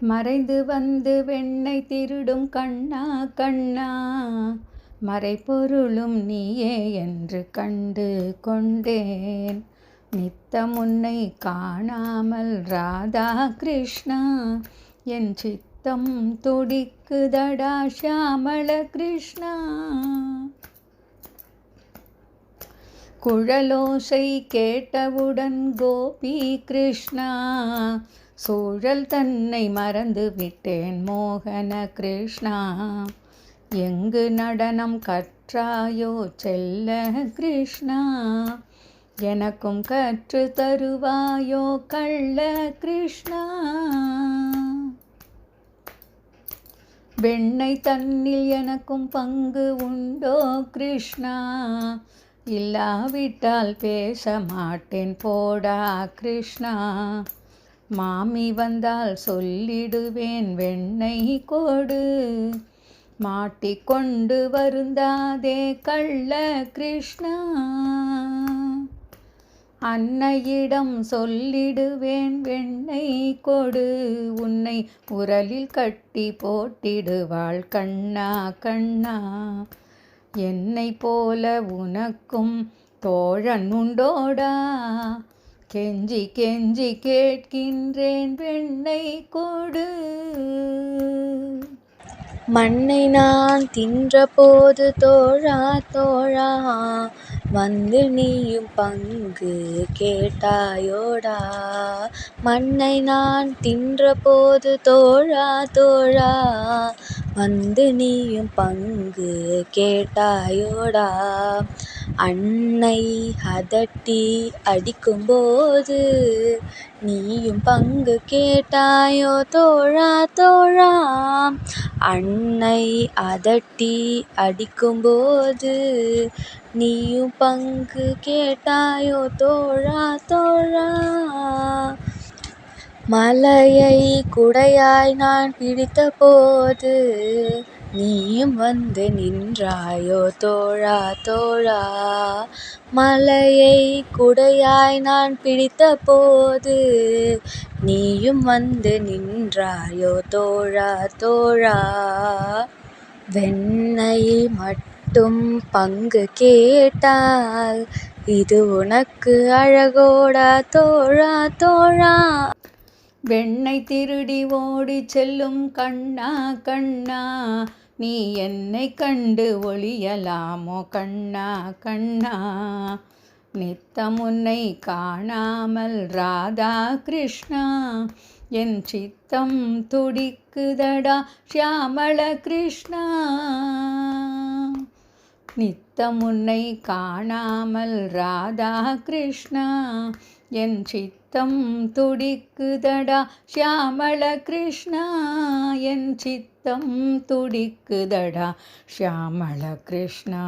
மறைந்து வந்து வெண்ணை திருடும் கண்ணா கண்ணா. மறைப்பொருளும் நீயே என்று கண்டு கொண்டேன். நித்தம் உன்னை காணாமல் ராதா கிருஷ்ணா. என் சித்தம் துடிக்குதடா ஷியாமள கிருஷ்ணா. குழலோசை கேட்டவுடன் கோபி கிருஷ்ணா. சூழல் தன்னை மறந்து விட்டேன் மோகன கிருஷ்ணா. எங்கு நடனம் கற்றாயோ செல்ல கிருஷ்ணா. எனக்கும் கற்று தருவாயோ கள்ள கிருஷ்ணா. வெண்ணெய் தன்னில் எனக்கும் பங்கு உண்டோ கிருஷ்ணா. இல்லாவிட்டால் பேச மாட்டேன் போடா கிருஷ்ணா. மாமி வந்தால் சொல்லிடுவேன் வெண்ணெய் கோடு மாட்டிக்கொண்டு வருந்தாதே கள்ள கிருஷ்ணா. அன்னையிடம் சொல்லிடுவேன் வெண்ணெய் கொடு உன்னை உரலில் கட்டி போட்டிடுவாள் கண்ணா கண்ணா. என்னை போல உனக்கும் தோழன் உண்டோடா. கெஞ்சி கெஞ்சி கேட்கின்றேன் பெண்ணை கொடு. மண்ணை நான் தின்றபோது தோழா தோழா வந்து நீயும் பங்கு கேட்டாயோடா. மண்ணை நான் தின்றபோது தோழா தோழா வந்து நீயும் பங்கு கேட்டாயோடா. அன்னை அதட்டி அடிக்கும்போது நீயும் பங்கு கேட்டாயோ? தோழா தோழா. அன்னை அதட்டி அடிக்கும்போது நீயும் பங்கு கேட்டாயோ? தோழா தோழா. மலையை குடையாய் நான் பிடித்த போது நீயும் வந்து நின்றாயோ? தோழா தோழா. மலையை குடையாய் நான் பிடித்த போது நீயும் வந்து நின்றாயோ? தோழா தோழா. வெண்ணை மட்டும் பங்கு கேட்டால் இது உனக்கு அழகோடா? தோழா தோழா. வெண்ணை திருடி ஓடி செல்லும் கண்ணா கண்ணா. நீ என்னை கண்டு ஒளியலாமோ கண்ணா கண்ணா. நித்தமுன்னை காணாமல் ராதா கிருஷ்ணா. என் சித்தம் துடிக்குதடா ஷியாமள கிருஷ்ணா. நித்தமுன்னை காணாமல் ராதா கிருஷ்ணா என் சித்தம் துடிக்குதடா ஷியாமள கிருஷ்ணா என் சித்தம் துடிக்குதடா ஷியாமள கிருஷ்ணா